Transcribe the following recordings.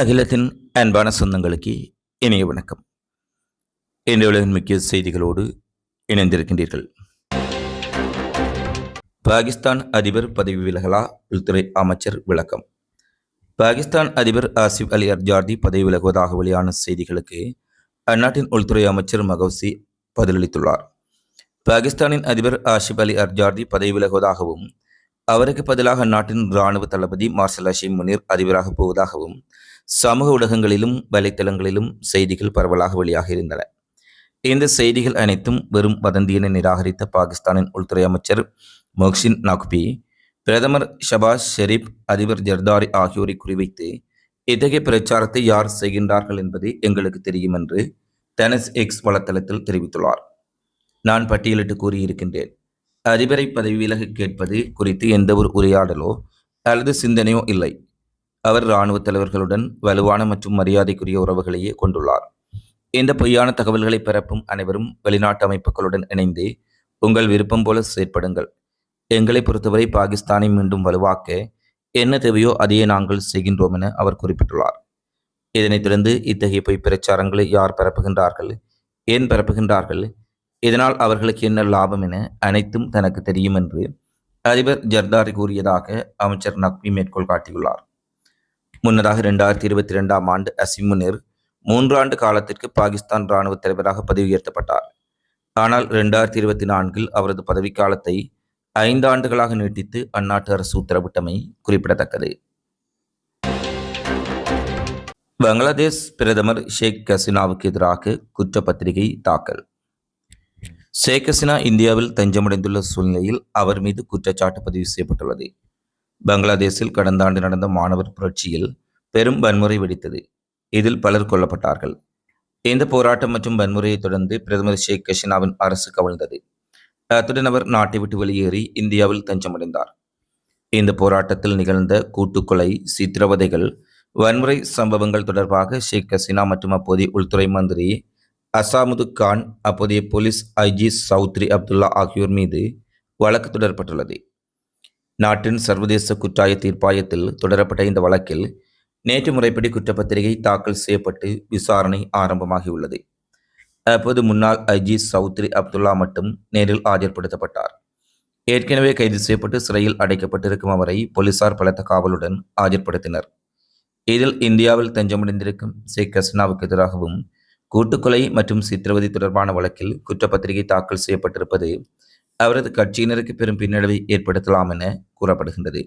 அகிலத்தின் அன்பான சொந்தங்களுக்கு இனிய வணக்கம். இன்றைய உலகின் முக்கிய செய்திகளோடு இணைந்திருக்கின்றீர்கள். பாகிஸ்தான் அதிபர் பதவி விலகலா? உள்துறை அமைச்சர் விளக்கம். பாகிஸ்தான் அதிபர் ஆசிப் அலி அர்ஜார்தி பதவி விலகுவதாக வெளியான செய்திகளுக்கு அந்நாட்டின் உள்துறை அமைச்சர் மகவுசி பதிலளித்துள்ளார். பாகிஸ்தானின் அதிபர் ஆசிப் அலி அர்ஜார்தி பதவி விலகுவதாகவும் அவருக்கு பதிலாக அந்நாட்டின் இராணுவ தளபதி மார்ஷல் அஷீம் முனீர் அதிபராக போவதாகவும் சமூக ஊடகங்களிலும் வலைத்தளங்களிலும் செய்திகள் பரவலாக வெளியாக இருந்தன. இந்த செய்திகள் அனைத்தும் வெறும் வதந்தியினை நிராகரித்த பாகிஸ்தானின் உள்துறை அமைச்சர் மொஹ்சின் நக்பி பிரதமர் ஷபாஸ் ஷெரீப் அதிபர் ஜர்தாரி ஆகியோரை குறிவைத்து இத்தகைய பிரச்சாரத்தை யார் செய்கின்றார்கள் என்பது எங்களுக்கு தெரியும் என்று டெனஸ் எக்ஸ் வலைத்தளத்தில் தெரிவித்துள்ளார். நான் பட்டியலிட்டு கூறியிருக்கின்றேன். அதிபரை பதவி விலக கேட்பது குறித்து எந்த ஒரு உரையாடலோ அல்லது சிந்தனையோ இல்லை. அவர் இராணுவ தலைவர்களுடன் வலுவான மற்றும் மரியாதைக்குரிய உறவுகளையே கொண்டுள்ளார். இந்த பொய்யான தகவல்களை பரப்பும் அனைவரும் வெளிநாட்டு அமைப்புகளுடன் இணைந்து உங்கள் விருப்பம் போல செயற்படுங்கள். எங்களை பொறுத்தவரை பாகிஸ்தானை மீண்டும் வலுவாக்க என்ன தேவையோ அதையே நாங்கள் செய்கின்றோம் என அவர் குறிப்பிட்டுள்ளார். இதனைத் தொடர்ந்து இத்தகைய பொய் பிரச்சாரங்களை யார் பரப்புகின்றார்கள்? ஏன் பரப்புகின்றார்கள்? இதனால் அவர்களுக்கு என்ன லாபம் என அனைத்தும் தனக்கு தெரியும் என்று அதிபர் ஜர்தாரி கூறியதாக அமைச்சர் நக்வி மேற்கோள் காட்டியுள்ளார். முன்னதாக இரண்டாயிரத்தி இருபத்தி இரண்டாம் ஆண்டு அசிம் முனிர் மூன்றாண்டு காலத்திற்கு பாகிஸ்தான் இராணுவ தலைவராக பதவி உயர்த்தப்பட்டார் ஆனால் இரண்டாயிரத்தி இருபத்தி நான்கில் அவரது பதவிக்காலத்தை ஐந்து ஆண்டுகளாக நீட்டித்து அந்நாட்டு அரசு உத்தரவிட்டமை குறிப்பிடத்தக்கது. பங்களாதேஷ் பிரதமர் ஷேக் ஹசீனாவுக்கு எதிராக குற்றப்பத்திரிகை தாக்கல். ஷேக் ஹசீனா இந்தியாவில் தஞ்சமடைந்துள்ள சூழ்நிலையில் அவர் மீது குற்றச்சாட்டு பதிவு செய்யப்பட்டுள்ளது. பங்களாதேஷில் கடந்த ஆண்டு நடந்த மாணவர் புரட்சியில் பெரும் வன்முறை வெடித்தது. இதில் பலர் கொல்லப்பட்டார்கள். இந்த போராட்டம் மற்றும் வன்முறையை தொடர்ந்து பிரதமர் ஷேக் ஹசீனாவின் அரசு கவிழ்ந்தது. அத்துடன் அவர் நாட்டை விட்டு வெளியேறி இந்தியாவில் தஞ்சமடைந்தார். இந்த போராட்டத்தில் நிகழ்ந்த கூட்டுக்கொலை சித்திரவதைகள் வன்முறை சம்பவங்கள் தொடர்பாக ஷேக் ஹசீனா மற்றும் அப்போதைய உள்துறை மந்திரி அசாமுது கான் அப்போதைய போலீஸ் ஐஜி சௌத்ரி அப்துல்லா ஆகியோர் மீது வழக்கு தொடரப்பட்டுள்ளது. நாட்டின் சர்வதேச குற்றாய தீர்ப்பாயத்தில் தொடரப்பட்ட இந்த வழக்கில் நேற்று முறைப்படி குற்றப்பத்திரிகை தாக்கல் செய்யப்பட்டு விசாரணை ஆரம்பமாகியுள்ளது. அப்போது முன்னாள் ஐஜி சௌத்ரி அப்துல்லா மட்டும் நேரில் ஆஜர்படுத்தப்பட்டார். ஏற்கனவே கைது செய்யப்பட்டு சிறையில் அடைக்கப்பட்டிருக்கும் அவரை போலீசார் பலத்த காவலுடன் ஆஜர்படுத்தினர். இதில் இந்தியாவில் தஞ்சமடைந்திருக்கும் ஷேக் ஹசனாவுக்கு எதிராகவும் கூட்டுக்கொலை மற்றும் சித்திரவதை தொடர்பான வழக்கில் குற்றப்பத்திரிகை தாக்கல் செய்யப்பட்டிருப்பது அவரது கட்சியினருக்கு பெரும் பின்னடைவை ஏற்படுத்தலாம் என கூறப்படுகின்றது.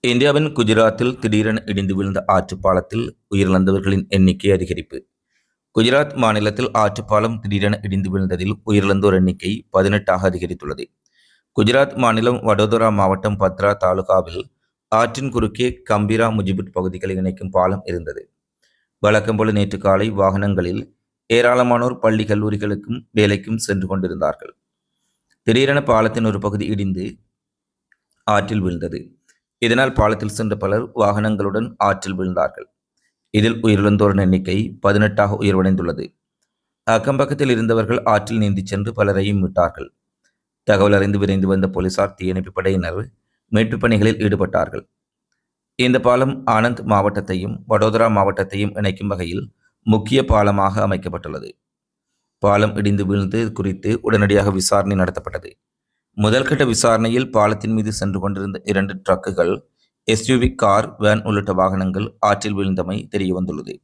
இந்தியாவின் குஜராத்தில் திடீரென இடிந்து விழுந்த ஆற்றுப்பாலத்தில் உயிரிழந்தவர்களின் எண்ணிக்கை அதிகரிப்பு. குஜராத் மாநிலத்தில் ஆற்றுப்பாலம் திடீரென இடிந்து விழுந்ததில் உயிரிழந்தோர் எண்ணிக்கை பதினெட்டாக அதிகரித்துள்ளது. குஜராத் மாநிலம் வடோதரா மாவட்டம் பத்ரா தாலுகாவில் ஆற்றின் குறுக்கே கம்பிரா முஜிபுட் பகுதிகளை இணைக்கும் பாலம் இருந்தது. வழக்கம் போல நேற்று காலை வாகனங்களில் ஏராளமானோர் பள்ளி கல்லூரிகளுக்கும் வேலைக்கும் சென்று கொண்டிருந்தார்கள். திடீரென பாலத்தின் ஒரு பகுதி இடிந்து ஆற்றில் விழுந்தது. இதனால் பாலத்தில் சென்ற பலர் வாகனங்களுடன் ஆற்றில் விழுந்தார்கள். இதில் உயிரிழந்தோரின் எண்ணிக்கை பதினெட்டாக உயர்வடைந்துள்ளது. அக்கம்பக்கத்தில் இருந்தவர்கள் ஆற்றில் நீந்தி சென்று பலரையும் விட்டார்கள் தகவல் அறிந்து விரைந்து வந்த போலீசார் தீயணைப்பு படையினர் மீட்புப் பணிகளில் ஈடுபட்டார்கள். இந்த பாலம் ஆனந்த் மாவட்டத்தையும் வடோதரா மாவட்டத்தையும் இணைக்கும் வகையில் முக்கிய பாலமாக அமைக்கப்பட்டுள்ளது. பாலம் இடிந்து வீழ்ந்தது குறித்து உடனடியாக விசாரணை நடத்தப்பட்டது. முதல்கட்ட விசாரணையில் பாலத்தின் மீது சென்று கொண்டிருந்த இரண்டு ட்ரக்குகள் எஸ்யூவி கார் வேன் உள்ளிட்ட வாகனங்கள் ஆற்றில் வீழ்ந்தமை தெரிய வந்துள்ளது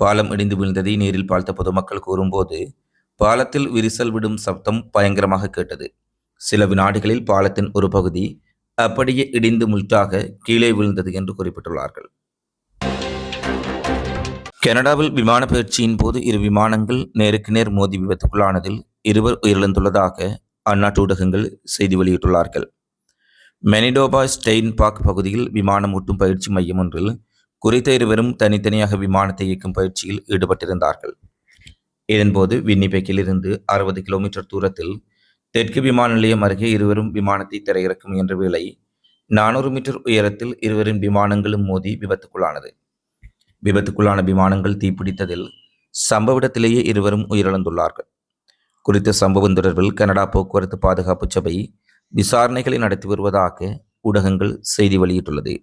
பாலம் இடிந்து வீழ்ந்ததை நேரில் பார்த்த பொதுமக்கள் கூறும்போது பாலத்தில் விரிசல் விடும் சப்தம் பயங்கரமாக கேட்டது. சில வினாடிகளில் பாலத்தின் ஒரு பகுதி அப்படியே இடிந்து முற்றாக கீழே விழுந்தது என்று குறிப்பிட்டுள்ளார்கள். கனடாவில் விமான பயிற்சியின் போது இரு விமானங்கள் நேருக்கு நேர் மோதி விபத்துக்குள்ளானதில் இருவர் உயிரிழந்துள்ளதாக அந்நாட்டு ஊடகங்கள் செய்தி வெளியிட்டுள்ளார்கள். மெனிடோபா ஸ்டெயின் பார்க் பகுதியில் விமானம் ஓட்டும் பயிற்சி மையம் ஒன்றில் குறித்த இருவரும் தனித்தனியாக விமானத்தை இயக்கும் பயிற்சியில் ஈடுபட்டிருந்தார்கள். இதன்போது வின்னிபெக்கில் இருந்து அறுபது கிலோமீட்டர் தூரத்தில் தெற்கு விமான நிலையம் அருகே இருவரும் விமானத்தை திரையிறக்க முயன்ற வேளை நானூறு மீட்டர் உயரத்தில் இருவரின் விமானங்களும் மோதி விபத்துக்குள்ளானது. விபத்துக்குள்ளான விமானங்கள் தீப்பிடித்ததில் சம்பவத்திலேயே இருவரும் உயிரிழந்துள்ளார்கள். குறித்த சம்பவம் தொடர்பில் கனடா போக்குவரத்து பாதுகாப்பு சபை விசாரணைகளை நடத்தி வருவதாக ஊடகங்கள் செய்தி வெளியிட்டுள்ளது.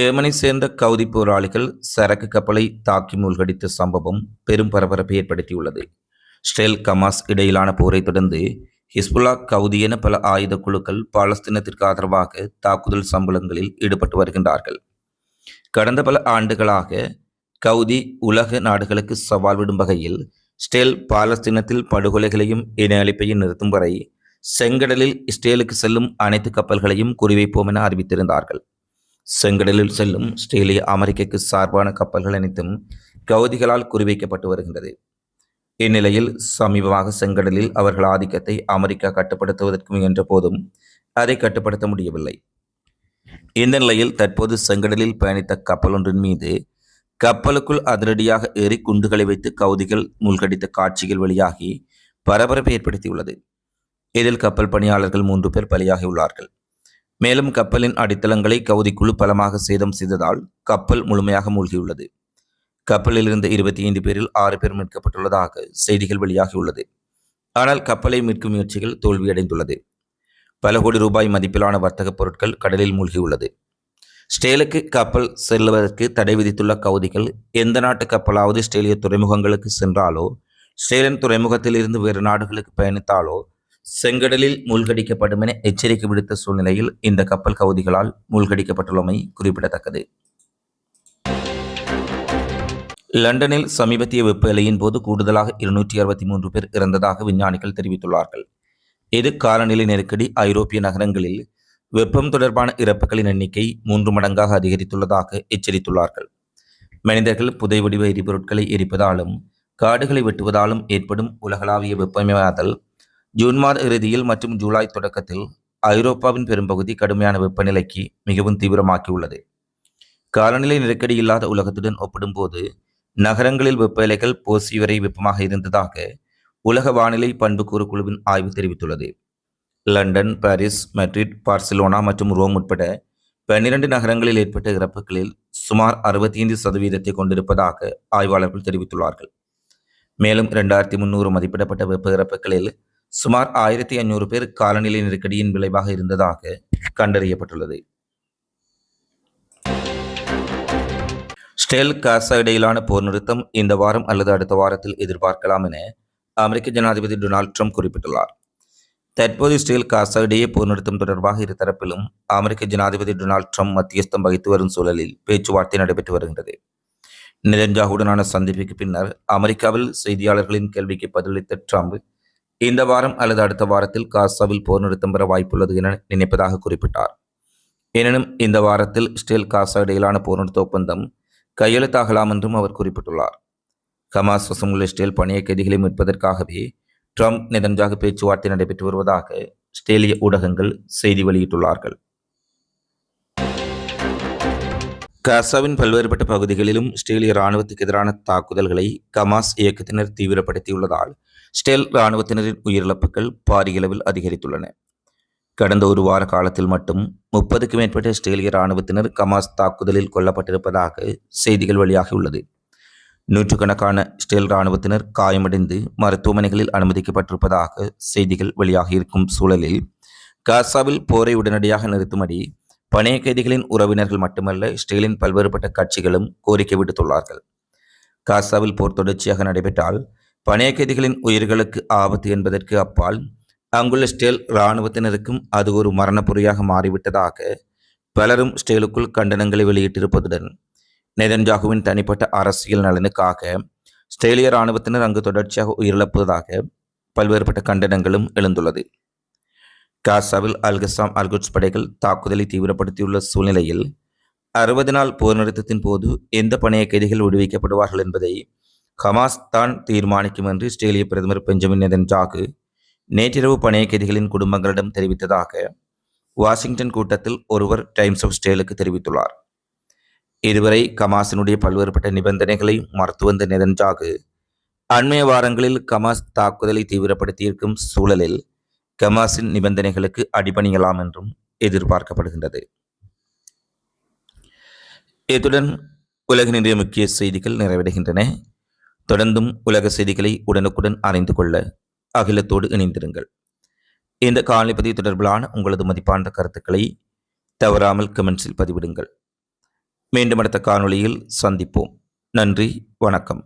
ஏமனை சேர்ந்த கவுதி போராளிகள் சரக்கு கப்பலை தாக்கி மூழ்கடித்த சம்பவம் பெரும் பரபரப்பை ஏற்படுத்தியுள்ளது. ஸ்டெல் கமாஸ் இடையிலான போரை தொடர்ந்து ஹிஸ்புல்லா கவுதி என பல ஆயுத குழுக்கள் பாலஸ்தீனத்திற்கு ஆதரவாக தாக்குதல் சம்பளங்களில் ஈடுபட்டு வருகின்றார்கள். கடந்த பல ஆண்டுகளாக கவுதி உலக நாடுகளுக்கு சவால் விடும் வகையில் ஸ்டேல் பாலஸ்தீனத்தில் படுகொலைகளையும் இன அழிப்பையும் நிறுத்தும் வரை செங்கடலில் இஸ்ரேலுக்கு செல்லும் அனைத்து கப்பல்களையும் குறிவைப்போம் என அறிவித்திருந்தார்கள். செங்கடலில் செல்லும் ஸ்டேலிய அமெரிக்கக்கு சார்பான கப்பல்கள் அனைத்தும் கவுதிகளால் குறிவைக்கப்பட்டு வருகின்றது. இந்நிலையில் சமீபமாக செங்கடலில் அவர்கள் ஆதிக்கத்தை அமெரிக்கா கட்டுப்படுத்துவதற்கு முயன்ற போதும் அதை கட்டுப்படுத்த முடியவில்லை. இந்த நிலையில் தற்போது செங்கடலில் பயணித்த கப்பல் ஒன்றின் மீது கப்பலுக்குள் அதிரடியாக ஏறி குண்டுகளை வைத்து கவுதிகள் மூழ்கடித்த காட்சிகள் வெளியாகி பரபரப்பை ஏற்படுத்தியுள்ளது. இதில் கப்பல் பணியாளர்கள் மூன்று பேர் பலியாகியுள்ளார்கள். மேலும் கப்பலின் அடித்தளங்களை கவுதிக்குழு பலமாக சேதம் செய்ததால் கப்பல் முழுமையாக மூழ்கியுள்ளது. கப்பலில் இருந்த இருபத்தி ஐந்து பேரில் ஆறு பேர் மீட்கப்பட்டுள்ளதாக செய்திகள் வெளியாகியுள்ளது. ஆனால் கப்பலை மீட்கும் முயற்சிகள் தோல்வியடைந்துள்ளது. பல கோடி ரூபாய் மதிப்பிலான வர்த்தகப் பொருட்கள் கடலில் மூழ்கியுள்ளது. ஸ்டேலுக்கு கப்பல் செல்வதற்கு தடை விதித்துள்ள கவுதிகள் எந்த நாட்டு கப்பலாவது ஸ்டேலிய துறைமுகங்களுக்கு சென்றாலோ ஸ்டேலின் துறைமுகத்தில் இருந்து வேறு நாடுகளுக்கு பயணித்தாலோ செங்கடலில் மூழ்கடிக்கப்படும் என எச்சரிக்கை விடுத்த சூழ்நிலையில் இந்த கப்பல் கவுதிகளால் மூழ்கடிக்கப்பட்டுள்ளமை குறிப்பிடத்தக்கது. லண்டனில் சமீபத்திய வெப்ப அலையின் போது கூடுதலாக இருநூற்றி அறுபத்தி மூன்று பேர் இறந்ததாக விஞ்ஞானிகள் தெரிவித்துள்ளார்கள். இது காலநிலை நெருக்கடி ஐரோப்பிய நகரங்களில் வெப்பம் தொடர்பான இறப்புகளின் எண்ணிக்கை மூன்று மடங்காக அதிகரித்துள்ளதாக எச்சரித்துள்ளார்கள். மனிதர்கள் புதை வடிவ எரிபொருட்களை எரிப்பதாலும் காடுகளை வெட்டுவதாலும் ஏற்படும் உலகளாவிய வெப்பமயமாதல் ஜூன் மாத இறுதியில் மற்றும் ஜூலை தொடக்கத்தில் ஐரோப்பாவின் பெரும்பகுதி கடுமையான வெப்பநிலைக்கு மிகவும் தீவிரமாக்கியுள்ளது. காலநிலை நெருக்கடி இல்லாத உலகத்துடன் ஒப்பிடும்போது நகரங்களில் வெப்ப இலைகள் போசி வரை வெப்பமாக இருந்ததாக உலக வானிலை பண்புக்கூறு குழுவின் ஆய்வு தெரிவித்துள்ளது. லண்டன் பாரிஸ் மெட்ரிட் பார்சிலோனா மற்றும் ரோம் உட்பட பன்னிரண்டு நகரங்களில் ஏற்பட்ட இறப்புகளில் சுமார் அறுபத்தி ஐந்து சதவீதத்தை கொண்டிருப்பதாக ஆய்வாளர்கள் தெரிவித்துள்ளார்கள். மேலும் இரண்டாயிரத்தி முன்னூறு மதிப்பிடப்பட்ட வெப்ப இறப்புகளில் சுமார் ஆயிரத்தி ஐநூறு பேர் காலநிலை நெருக்கடியின் விளைவாக இருந்ததாக கண்டறியப்பட்டுள்ளது. ஸ்டெல் காசா இடையிலான போர் நிறுத்தம் இந்த வாரம் அல்லது அடுத்த வாரத்தில் எதிர்பார்க்கலாம் என அமெரிக்க ஜனாதிபதி டொனால்ட் ட்ரம்ப் குறிப்பிட்டுள்ளார். தற்போது ஸ்டெல் காசா இடையே போர் நிறுத்தம் தொடர்பாக இருதரப்பிலும் அமெரிக்க ஜனாதிபதி டொனால்ட் ட்ரம்ப் மத்தியஸ்தம் வகித்து வரும் சூழலில் பேச்சுவார்த்தை நடைபெற்று வருகின்றது. நிரஞ்சாவுடனான சந்திப்புக்கு பின்னர் அமெரிக்காவில் செய்தியாளர்களின் கேள்விக்கு பதிலளித்த ட்ரம்ப் இந்த வாரம் அல்லது அடுத்த வாரத்தில் காசாவில் போர் நிறுத்தம் பெற வாய்ப்புள்ளது என நினைப்பதாக குறிப்பிட்டார். எனினும் இந்த வாரத்தில் ஸ்டெல் காசா இடையிலான போர் நிறுத்த ஒப்பந்தம் கையெழுத்தாகலாம் என்றும் அவர் குறிப்பிட்டுள்ளார். ஹமாஸ் வசமுள்ள இஸ்ரேல் பணிய கைதிகளை மீட்பதற்காகவே ட்ரம்ப் நெதன்ஜாக பேச்சுவார்த்தை நடைபெற்று வருவதாக ஸ்டேலிய ஊடகங்கள் செய்தி வெளியிட்டுள்ளார்கள். காசாவின் பல்வேறுபட்ட பகுதிகளிலும் ஸ்டேலிய இராணுவத்துக்கு எதிரான தாக்குதல்களை கமாஸ் இயக்கத்தினர் தீவிரப்படுத்தியுள்ளதால் ஸ்டேல் இராணுவத்தினரின் உயிரிழப்புகள் பாரியளவில் அதிகரித்துள்ளன. கடந்த ஒரு வார காலத்தில் மட்டும் முப்பதுக்கு மேற்பட்ட இஸ்ரேலிய இராணுவத்தினர் கமாஸ் தாக்குதலில் கொல்லப்பட்டிருப்பதாக செய்திகள் வெளியாகியுள்ளது. நூற்றுக்கணக்கான இஸ்ரேல் இராணுவத்தினர் காயமடைந்து மருத்துவமனைகளில் அனுமதிக்கப்பட்டிருப்பதாக செய்திகள் வெளியாகியிருக்கும் சூழலில் காசாவில் போரை உடனடியாக நிறுத்தும்படி பணைய கைதிகளின் உறவினர்கள் மட்டுமல்ல இஸ்ரேலின் பல்வேறுபட்ட கட்சிகளும் கோரிக்கை விடுத்துள்ளார்கள். காசாவில் போர் தொடர்ச்சியாக நடைபெற்றால் பணைய கைதிகளின் உயிர்களுக்கு ஆபத்து என்பதற்கு அப்பால் அங்குள்ள ஸ்டேல் இராணுவத்தினருக்கும் அது ஒரு மரணப்புரியாக மாறிவிட்டதாக பலரும் ஸ்டேலுக்குள் கண்டனங்களை வெளியிட்டிருப்பதுடன் நெதன்ஜாகுவின் தனிப்பட்ட அரசியல் நலனுக்காக ஸ்டேலிய இராணுவத்தினர் அங்கு தொடர்ச்சியாக உயிரிழப்பதாக பல்வேறுபட்ட கண்டனங்களும் எழுந்துள்ளது. காசாவில் அல்கசாம் அல்குட்ஸ் படைகள் தாக்குதலை தீவிரப்படுத்தியுள்ள சூழ்நிலையில் அறுபது நாள் போர் நிறுத்தத்தின் போது எந்த பணைய கைதிகள் விடுவிக்கப்படுவார்கள் என்பதை ஹமாஸ் தான் தீர்மானிக்கும் என்று ஸ்டேலிய பிரதமர் பெஞ்சமின் நெதன்ஜாகு நேற்றிரவு பணைய கைதிகளின் குடும்பங்களிடம் தெரிவித்ததாக வாஷிங்டன் கூட்டத்தில் ஒருவர் டைம்ஸ் ஆஃப் ஸ்டேலுக்கு தெரிவித்துள்ளார். இதுவரை கமாஸினுடைய பல்வேறுபட்ட நிபந்தனைகளை மறுத்து வந்த நெதன்ஜாகு அண்மைய வாரங்களில் கமாஸ் தாக்குதலை தீவிரப்படுத்தியிருக்கும் சூழலில் கமாஸின் நிபந்தனைகளுக்கு அடிபணியலாம் என்றும் எதிர்பார்க்கப்படுகின்றது. இத்துடன் உலகினுடைய முக்கிய செய்திகள் நிறைவடைகின்றன. தொடர்ந்தும் உலக செய்திகளை உடனுக்குடன் அறிந்து கொள்ள அகிலத்தோடு இணைந்திருங்கள். இந்த காணொலி தொடர்பிலான உங்களது மதிப்பான கருத்துக்களை தவறாமல் கமெண்ட்ஸில் பதிவிடுங்கள். மீண்டும் அடுத்த காணொளியில் சந்திப்போம். நன்றி வணக்கம்.